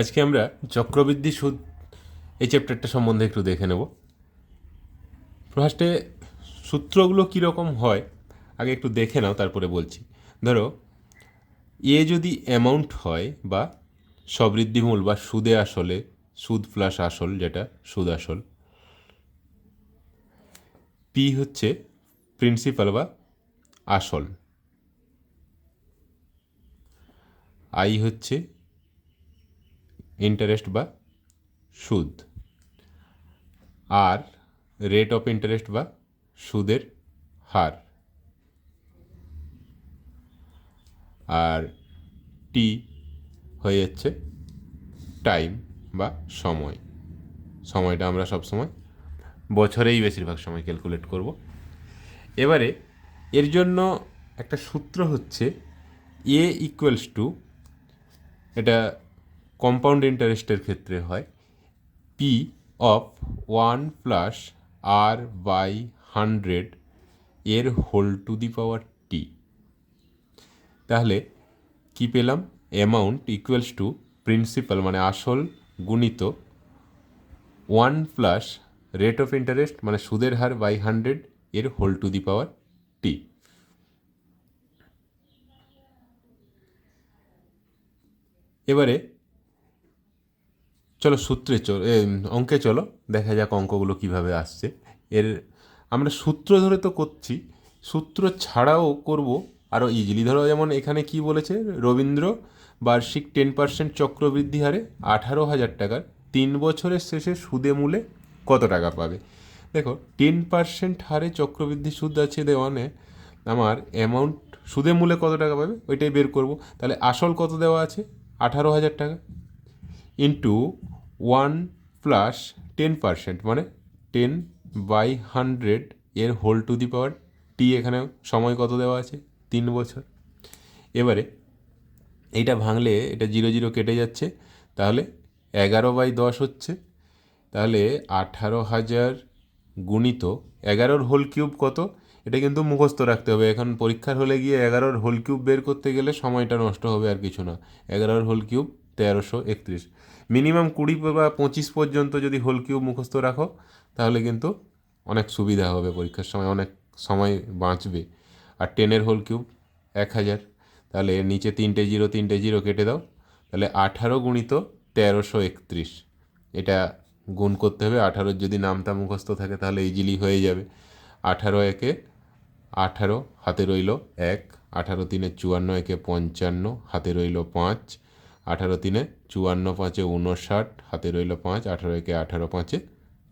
আজকে আমরা চক্রবৃদ্ধি সুদ এই চ্যাপ্টারটা সম্বন্ধে একটু দেখে নেব। ফার্স্টে সূত্রগুলো কীরকম হয়, আগে একটু দেখে নাও, তারপরে বলছি। ধরো, এ যদি অ্যামাউন্ট হয় বা সবৃদ্ধিমূল বা সুদে আসলে, সুদ প্লাস আসল যেটা, সুদ আসল পি হচ্ছে প্রিন্সিপাল বা আসল। আই হচ্ছে ইন্টারেস্ট বা সুদ। আর রেট অফ ইন্টারেস্ট বা সুদের হার। আর টি হয়ে যাচ্ছে টাইম বা সময়। সময়টা আমরা সব সময় বছরেই বেশিরভাগ সময় ক্যালকুলেট করব। এবারে এর জন্য একটা সূত্র হচ্ছে এ ইকুয়ালস টু এটা কম্পাউন্ড ইন্টারেস্টের ক্ষেত্রে হয় P of one plus R by hundred এর whole to the power T তাহলে কি পেলাম? অ্যামাউন্ট ইকুয়ালস টু প্রিন্সিপাল মানে আসল গুণিত one plus rate of interest মানে সুদের হার বাই হান্ড্রেড এর whole to the power T এবারে চলো সূত্রে চলো অঙ্কে চলো, দেখা যাক অঙ্কগুলো কীভাবে আসছে। এর, আমরা সূত্র ধরে তো করছি, সূত্র ছাড়াও করব আরও ইজিলি ধরো যেমন এখানে কি বলেছে, রবীন্দ্র বার্ষিক টেন পার্সেন্ট চক্রবৃদ্ধি হারে আঠারো হাজার টাকার, তিন বছরের শেষে সুদে মূলে কত টাকা পাবে? দেখো টেন পার্সেন্ট হারে চক্রবৃদ্ধি সুদ আছে দেওয়ানে আমার অ্যামাউন্ট সুদে মূলে কত টাকা পাবে, ওইটাই বের করব। তাহলে আসল কত দেওয়া আছে? আঠারো হাজার টাকা। Into one plus ten percent মানে টেন বাই হান্ড্রেড এর whole to the power T এখানে সময় কত দেওয়া আছে? তিন বছর। এবারে এইটা ভাঙলে এটা জিরো জিরো কেটে যাচ্ছে, তাহলে এগারো বাই দশ হচ্ছে, তাহলে আঠারো হাজার গুণিত এগারোর হোল কিউব কত? এটা কিন্তু মুখস্থ রাখতে হবে। এখন পরীক্ষার হলে গিয়ে এগারোর হোল কিউব বের করতে গেলে সময়টা নষ্ট হবে আর কিছু না। এগারোর হোল কিউব তেরোশো একত্রিশ। মিনিমাম কুড়ি বা পঁচিশ পর্যন্ত যদি হোল কিউব মুখস্থ রাখো, তাহলে কিন্তু অনেক সুবিধা হবে পরীক্ষার সময়, অনেক সময় বাঁচবে। আর টেনের হোল কিউব এক হাজার। তাহলে নিচে তিনটে জিরো তিনটে জিরো কেটে দাও। তাহলে আঠারো গুণিত তেরোশো একত্রিশ। এটা গুণ করতে হবে। আঠারোর যদি নামটা মুখস্থ থাকে, তাহলে ইজিলি হয়ে যাবে। আঠারো একে আঠারো, হাতে রইল এক। আঠারো তিনে চুয়ান্ন, একে পঞ্চান্ন, হাতে রইল পাঁচ। আঠারো তিনে চুয়ান্ন পাঁচে উনষাট, হাতে রইল পাঁচ, আঠারো একে আঠারো পাঁচে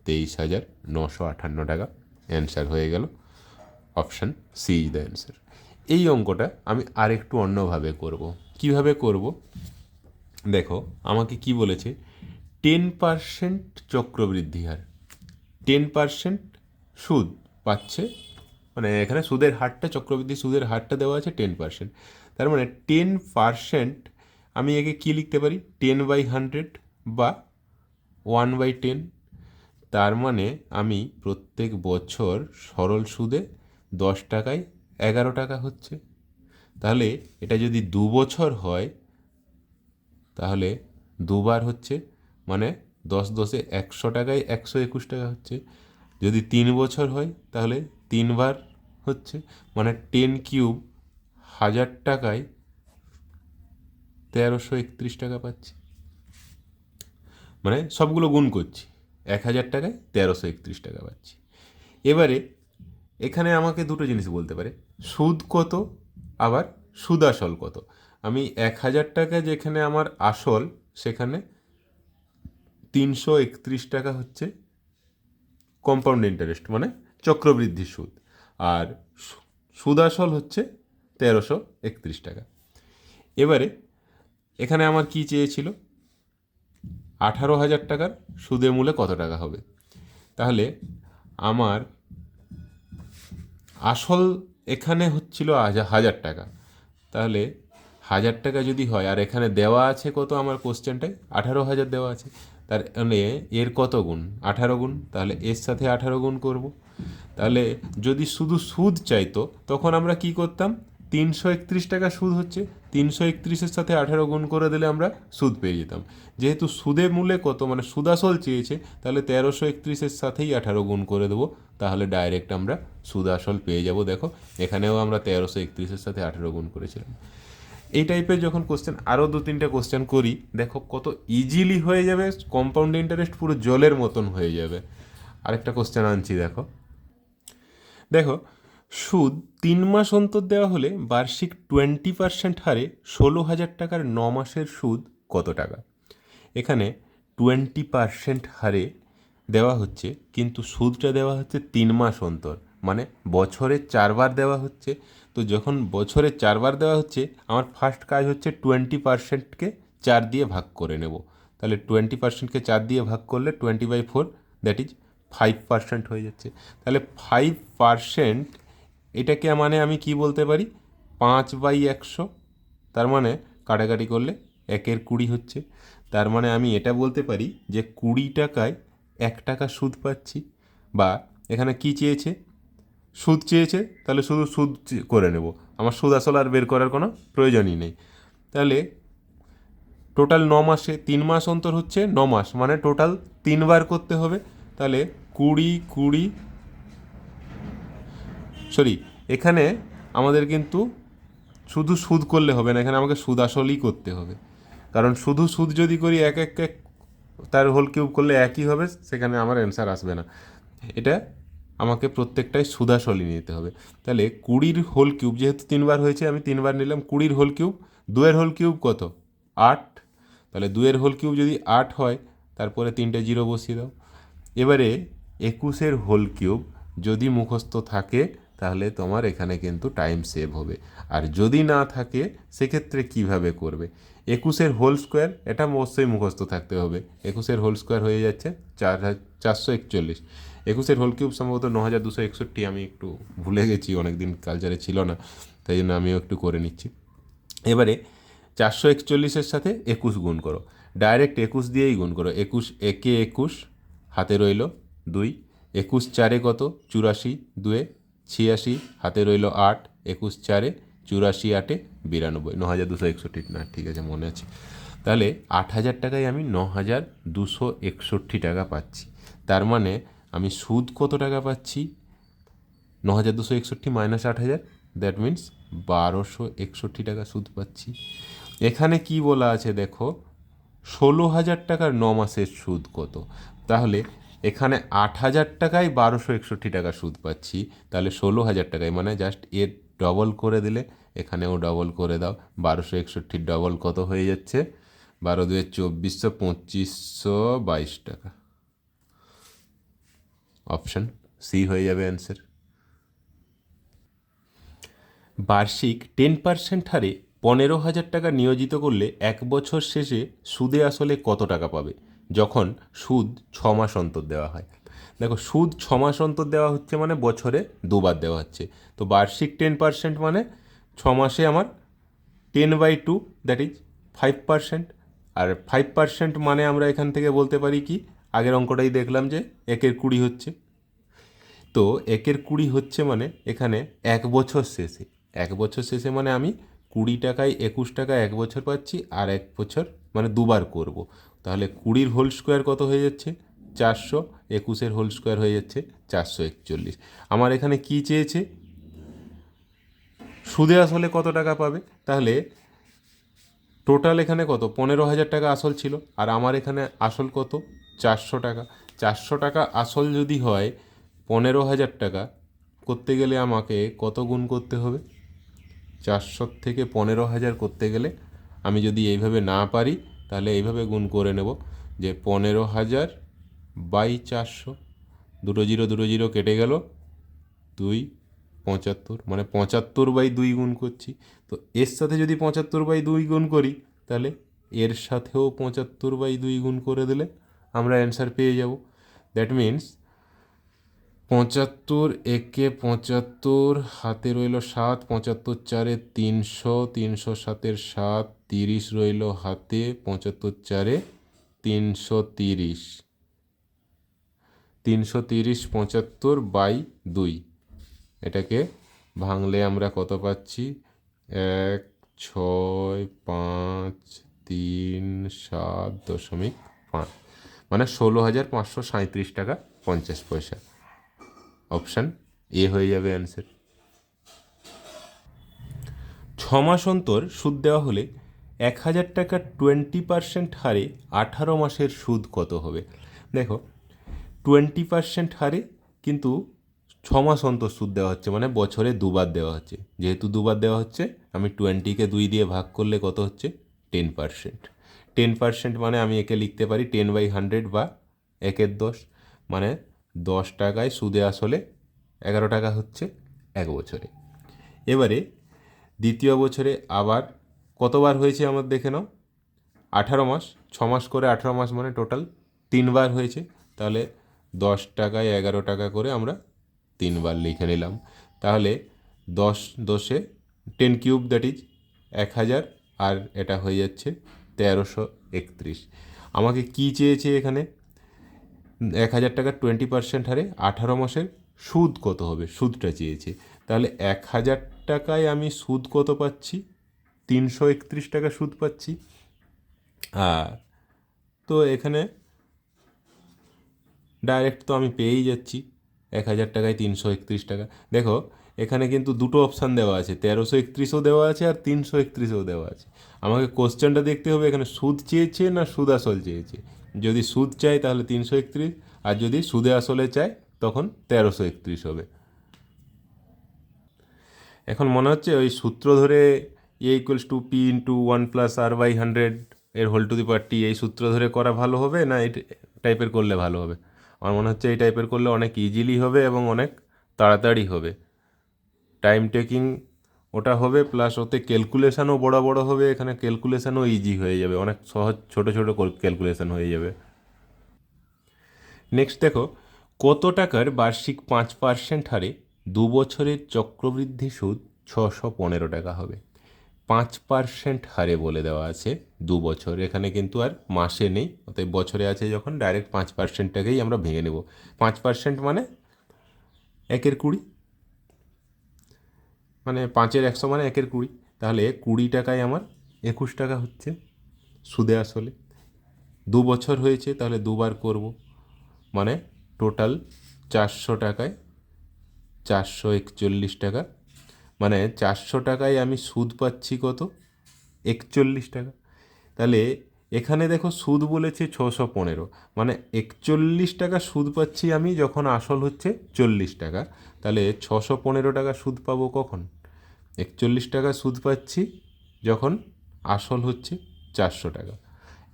তেইশ হাজার নশো আটান্ন টাকা। অ্যান্সার হয়ে গেল। Option C is the answer এই অঙ্কটা আমি আরেকটু অন্যভাবে করব। কীভাবে করব? দেখো, আমাকে কি বলেছে? টেন পারসেন্ট চক্রবৃদ্ধি হার। টেন পারসেন্ট সুদ পাচ্ছে। মানে এখানে সুদের হারটা, চক্রবৃদ্ধি সুদের হারটা দেওয়া আছে টেন পারসেন্ট। তার মানে টেন পারসেন্ট আমি একে কী লিখতে পারি? টেন বাই হান্ড্রেড বা ওয়ান বাই টেন তার মানে আমি প্রত্যেক বছর সরল সুদে দশ টাকায় এগারো টাকা হচ্ছে। তাহলে এটা যদি দু বছর হয়, তাহলে দুবার হচ্ছে মানে দশ দশে একশো টাকায় একশো একুশ টাকা হচ্ছে। যদি তিন বছর হয়, তাহলে তিনবার হচ্ছে মানে টেন কিউব হাজার টাকায় তেরোশো একত্রিশ টাকা পাচ্ছি। মানে সবগুলো গুণ করছি। এক হাজার টাকায় তেরোশো একত্রিশ টাকা পাচ্ছি। এবারে এখানে আমাকে দুটো জিনিস বলতে পারে। সুদ কত, আবার সুদ আসল কত? আমি এক হাজার টাকা যেখানে আমার আসল, সেখানে তিনশো একত্রিশ টাকা হচ্ছে কম্পাউন্ড ইন্টারেস্ট মানে চক্রবৃদ্ধি সুদ। আর সুদ আসল হচ্ছে তেরোশো একত্রিশ টাকা। এবারে এখানে আমার কি চেয়েছিল? আঠারো হাজার টাকার সুদে মূলে কত টাকা হবে? তাহলে আমার আসল এখানে হচ্ছিল হাজার টাকা। তাহলে হাজার টাকা যদি হয়, আর এখানে দেওয়া আছে কত আমার কোশ্চেনটায় আঠারো হাজার দেওয়া আছে। তার মানে এর কত গুণ? আঠারো গুণ? তাহলে এর সাথে আঠারো গুণ করব। তাহলে যদি শুধু সুদ চাইতো, তখন আমরা কি করতাম? তিনশো একত্রিশ টাকা সুদ হচ্ছে। তিনশো একত্রিশের সাথে আঠেরো গুণ করে দিলে আমরা সুদ পেয়ে যেতাম। যেহেতু সুদে মূলে কত মানে সুদাসল চেয়েছে, তাহলে তেরোশো একত্রিশের সাথেই আঠারো গুণ করে দেবো, তাহলে ডাইরেক্ট আমরা সুদাসল পেয়ে যাব। দেখো, এখানেও আমরা তেরোশো একত্রিশের সাথে আঠেরো গুণ করেছিলাম। এই টাইপের যখন কোশ্চেন আরও দু তিনটে কোশ্চেন করি, দেখো কত ইজিলি হয়ে যাবে কম্পাউন্ড ইন্টারেস্ট পুরো জলের মতন হয়ে যাবে। আরেকটা কোশ্চেন আনছি, দেখো। দেখো সুদ তিন মাস অন্তর দেওয়া হলে বার্ষিক টোয়েন্টি পার্সেন্ট হারে ষোলো হাজার টাকার ন মাসের সুদ কত টাকা? এখানে টোয়েন্টি পার্সেন্ট হারে দেওয়া হচ্ছে, কিন্তু সুদটা দেওয়া হচ্ছে তিন মাস অন্তর। মানে বছরে চারবার দেওয়া হচ্ছে। তো যখন বছরে চারবার দেওয়া হচ্ছে, আমার ফার্স্ট কাজ হচ্ছে টোয়েন্টি পার্সেন্টকে চার দিয়ে ভাগ করে নেব। তাহলে টোয়েন্টি পার্সেন্টকে চার দিয়ে ভাগ করলে twenty by four, that is five percent হয়ে যাচ্ছে। তাহলে ফাইভ পার্সেন্ট এটাকে মানে আমি কি বলতে পারি? পাঁচ বাই একশো, তার মানে কাটাকাটি করলে একের কুড়ি হচ্ছে। তার মানে আমি এটা বলতে পারি যে কুড়ি টাকায় এক টাকা সুদ পাচ্ছি। বা এখানে কি চেয়েছে? সুদ চেয়েছে, তাহলে শুধু সুদ করে নেব। আমার সুদ আসল আর বের করার কোনো প্রয়োজনই নেই। তাহলে টোটাল ন মাসে, তিন মাস অন্তর হচ্ছে ন মাস মানে টোটাল তিনবার করতে হবে। তাহলে কুড়ি কুড়ি সরি, এখানে আমাদের কিন্তু শুধু সুদ করলে হবে না, এখানে আমাকে সুদ আসলই করতে হবে। কারণ শুধু সুদ যদি করি, এক এক এক তার হোল কিউব করলে একই হবে, সেখানে আমার অ্যান্সার আসবে না। এটা আমাকে প্রত্যেকটাই সুদাসলই নিতে হবে। তাহলে কুড়ির হোল কিউব যেহেতু তিনবার হয়েছে, আমি তিনবার নিলাম, কুড়ির হোল কিউব দুয়ের হোল কিউব কত? আট। তাহলে দুয়ের হোল কিউব যদি আট হয়, তারপরে তিনটে জিরো বসিয়ে দাও। এবারে একুশের হোল কিউব যদি মুখস্থ থাকে তাহলে তোমার এখানে কিন্তু টাইম সেভ হবে। আর যদি না থাকে, সেক্ষেত্রে কীভাবে করবে? একুশের হোল স্কোয়ার এটা অবশ্যই মুখস্থ থাকতে হবে। একুশের হোল স্কোয়ার হয়ে যাচ্ছে চার চারশো একচল্লিশ। একুশের হোল কিউব সম্ভবত ন হাজার দুশো একষট্টি, আমি একটু ভুলে গেছি, অনেকদিন কালচারে ছিল না, তাই জন্য আমিও একটু করে নিচ্ছি। এবারে চারশো একচল্লিশের সাথে একুশ গুণ করো। ডাইরেক্ট একুশ দিয়েই গুণ করো। একুশ একে একুশ, হাতে রইল দুই। একুশ চারে কত? চুরাশি দুয়ে ছিয়াশি, হাতে রইল আট, একুশ চারে, চুরাশি আটে, বিরানব্বই। ন হাজার দুশো একষট্টি। না, ঠিক আছে, মনে আছে। তাহলে আট হাজার টাকায় আমি ন হাজার দুশো একষট্টি টাকা পাচ্ছি। তার মানে আমি সুদ কত টাকা পাচ্ছি? ন হাজার দুশো একষট্টি মাইনাস আট হাজার, দ্যাট মিন্স বারোশো একষট্টি টাকা সুদ পাচ্ছি। এখানে কি বলা আছে দেখো? ষোলো হাজার টাকার ন মাসের সুদ কত? তাহলে এখানে আট হাজার টাকায় বারোশো একষট্টি টাকা সুদ পাচ্ছি। তাহলে ষোলো হাজার টাকায় মানে জাস্ট এর ডবল করে দিলে, এখানেও ডবল করে দাও। বারোশো একষট্টির ডবল কত হয়ে যাচ্ছে? বারো দুয়ে চব্বিশশো পঁচিশশো বাইশ টাকা। অপশন সি হয়ে যাবে অ্যান্সার বার্ষিক টেন পার্সেন্ট হারে পনেরো হাজার টাকা নিয়োজিত করলে এক বছর শেষে সুদে আসলে কত টাকা পাবে? যখন সুদ ছ মাস অন্তর দেওয়া হয়। দেখো, সুদ ছ মাস অন্তর দেওয়া হচ্ছে মানে বছরে দুবার দেওয়া হচ্ছে। তো বার্ষিক টেন পার্সেন্ট মানে ছ মাসে আমার ten by two that is five percent R five percent মানে আমরা এখান থেকে বলতে পারি কি, আগের অঙ্কটাই দেখলাম যে একের কুড়ি হচ্ছে। তো একের কুড়ি হচ্ছে মানে এখানে এক বছর শেষে। এক বছর শেষে মানে আমি কুড়ি টাকায়, একুশ টাকা এক বছর পাচ্ছি আর এক বছর মানে দুবার করব। তাহলে কুড়ির হোল স্কোয়ার কত হয়ে যাচ্ছে? চারশো, একুশের হোল স্কোয়ার হয়ে যাচ্ছে চারশো একচল্লিশ। আমার এখানে কি চেয়েছে? সুদে আসলে কত টাকা পাবে? তাহলে টোটাল এখানে কত? পনেরো হাজার টাকা আসল ছিল আর আমার এখানে আসল কত? চারশো টাকা। চারশো টাকা আসল যদি হয়, পনেরো হাজার টাকা, করতে গেলে আমাকে কত গুণ করতে হবে? চারশো থেকে পনেরো হাজার করতে গেলে আমি যদি এইভাবে না পারি, তাহলে এইভাবে গুণ করে নেব যে পনেরো হাজার বাই চারশো, দুটো জিরো দুটো জিরো কেটে গেল দুই পঁচাত্তর মানে পঁচাত্তর বাই দুই গুণ করছি। তো এর সাথে যদি পঁচাত্তর বাই দুই গুণ করি, তাহলে এর সাথেও পঁচাত্তর বাই দুই গুণ করে দিলে আমরা অ্যান্সার পেয়ে যাব। দ্যাট মিন্স পঁচাত্তর, একে পঁচাত্তর, হাতে রইল সাত, পঁচাত্তর চারে তিনশো তিনশো সাতের সাত, তিরিশ রইল হাতে, পঁচাত্তর চারে তিনশো তিরিশ। তিনশো তিরিশ, পঁচাত্তর বাই দুই। এটাকে ভাঙলে আমরা কত পাচ্ছি? এক, ছয়, পাঁচ, তিন, সাত, দশমিক পাঁচ। মানে ষোলো হাজার পাঁচশো সাঁত্রিশ টাকা পঞ্চাশ পয়সা। অপশান এ হয়ে যাবে অ্যান্সার ছ মাস অন্তর সুদ দেওয়া হলে এক হাজার টাকার টোয়েন্টি পার্সেন্ট হারে আঠারো মাসের সুদ কত হবে? দেখো টোয়েন্টি পার্সেন্ট হারে কিন্তু ছ মাস অন্তর সুদ দেওয়া হচ্ছে মানে বছরে দুবার দেওয়া হচ্ছে। যেহেতু দুবার দেওয়া হচ্ছে, আমি টোয়েন্টিকে দুই দিয়ে ভাগ করলে কত হচ্ছে? টেন পার্সেন্ট টেন পার্সেন্ট মানে আমি একে লিখতে পারি টেন বাই হান্ড্রেড বা একের দশ। মানে দশ টাকায় সুদে আসলে এগারো টাকা হচ্ছে এক বছরে। এবারে দ্বিতীয় বছরে আবার কতবার হয়েছে আমার দেখে নাও? আঠারো মাস, ছ মাস করে আঠারো মাস মানে টোটাল তিনবার হয়েছে। তাহলে দশ টাকায় এগারো টাকা করে আমরা তিনবার লিখে নিলাম। তাহলে দশ দশে টেন কিউব দ্যাট ইজ এক হাজার, আর এটা হয়ে যাচ্ছে তেরোশো একত্রিশ। আমাকে কি চেয়েছে এখানে? এক হাজার টাকা টোয়েন্টি পার্সেন্ট হারে আঠারো মাসের সুদ কত হবে? সুদটা চেয়েছে। তাহলে এক হাজার টাকায় আমি সুদ কত পাচ্ছি? তিনশো একত্রিশ টাকা সুদ পাচ্ছি। আর তো এখানে ডাইরেক্ট তো আমি পেয়েই যাচ্ছি। এক হাজার টাকায় তিনশো একত্রিশ টাকা। দেখো, এখানে কিন্তু দুটো অপশান দেওয়া আছে। তেরোশো একত্রিশও দেওয়া আছে আর তিনশো একত্রিশও দেওয়া আছে। আমাকে কোশ্চেনটা দেখতে হবে, এখানে সুদ চেয়েছে না সুদ আসল চেয়েছে? যদি সুদ চাই তাহলে তিনশো একত্রিশ, আর যদি সুদে আসলে চাই তখন তেরোশো একত্রিশ হবে। এখন মনে হচ্ছে ওই সূত্র ধরে A equals to P into one plus R by hundred এর whole to the power T এই সূত্র ধরে করা ভালো হবে না এই টাইপের করলে ভালো হবে? আমার মনে হচ্ছে এই টাইপের করলে অনেক ইজিলি হবে এবং অনেক তাড়াতাড়ি হবে। টাইম টেকিং ওটা হবে প্লাস ওতে ক্যালকুলেশানও বড় বড় হবে, এখানে ক্যালকুলেশানও ইজি হয়ে যাবে। অনেক সহজ, ছোট ছোট ক্যালকুলেশান হয়ে যাবে। নেক্সট দেখো, কত টাকার বার্ষিক পাঁচ পার্সেন্ট হারে দু বছরের চক্রবৃদ্ধি সুদ ছশো পনেরো টাকা হবে? পাঁচ পার্সেন্ট হারে বলে দেওয়া আছে দু বছর। এখানে কিন্তু আর মাসে নেই, অতএব বছরে আছে যখন ডাইরেক্ট পাঁচ পার্সেন্টটাকেই আমরা ভেঙে নেব। পাঁচ পার্সেন্ট মানে একের কুড়ি মানে পাঁচের একশো মানে একের কুড়ি। তাহলে কুড়ি টাকায় আমার একুশ টাকা হচ্ছে সুদে আসলে। দু বছর হয়েছে, তাহলে দুবার করব। মানে টোটাল চারশো টাকায়, চারশো একচল্লিশ টাকা। মানে চারশো টাকায় আমি সুদ পাচ্ছি কত? একচল্লিশ টাকা। তাহলে এখানে দেখো সুদ বলেছে ছশো পনেরো। মানে একচল্লিশ টাকা সুদ পাচ্ছি আমি যখন আসল হচ্ছে চল্লিশ টাকা। তাহলে ছশো পনেরো টাকা সুদ পাবো কখন? একচল্লিশ টাকা সুদ পাচ্ছি যখন আসল হচ্ছে চারশো টাকা।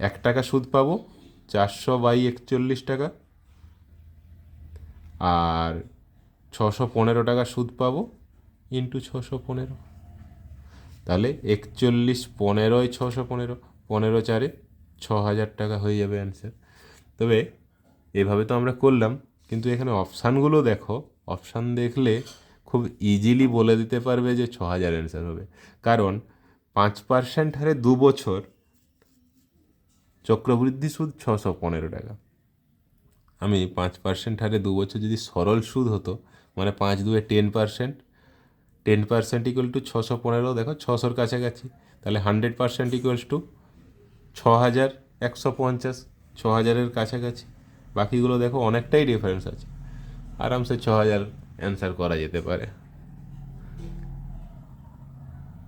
এক টাকা সুদ পাবো চারশো বাই একচল্লিশ টাকা। আর ছশো পনেরো টাকা সুদ পাবো ইন্টু ছশো পনেরো। তাহলে একচল্লিশ পনেরোয় ছশো পনেরো পনেরো চারে ছ হাজার টাকা হয়ে যাবে অ্যান্সার তবে এভাবে তো আমরা করলাম, কিন্তু এখানে অপশানগুলো দেখো। অপশান দেখলে খুব ইজিলি বলে দিতে পারবে যে ছ হাজার অ্যান্সার হবে। কারণ পাঁচ পার্সেন্ট হারে দু বছর চক্রবৃদ্ধি সুদ ছশো পনেরো টাকা। আমি পাঁচ পার্সেন্ট হারে দু বছর যদি সরল সুদ হতো মানে পাঁচ দুয়ে ten percent ten percent equal to ছশো পনেরো, দেখো ছশোর কাছাকাছি, তাহলে হান্ড্রেড পার্সেন্ট ইকুয়ালস টু ছ হাজার একশো পঞ্চাশ ছ হাজারের কাছাকাছি। বাকিগুলো দেখো অনেকটাই ডিফারেন্স আছে। আরামসে ছ হাজার অ্যান্সার করা যেতে পারে।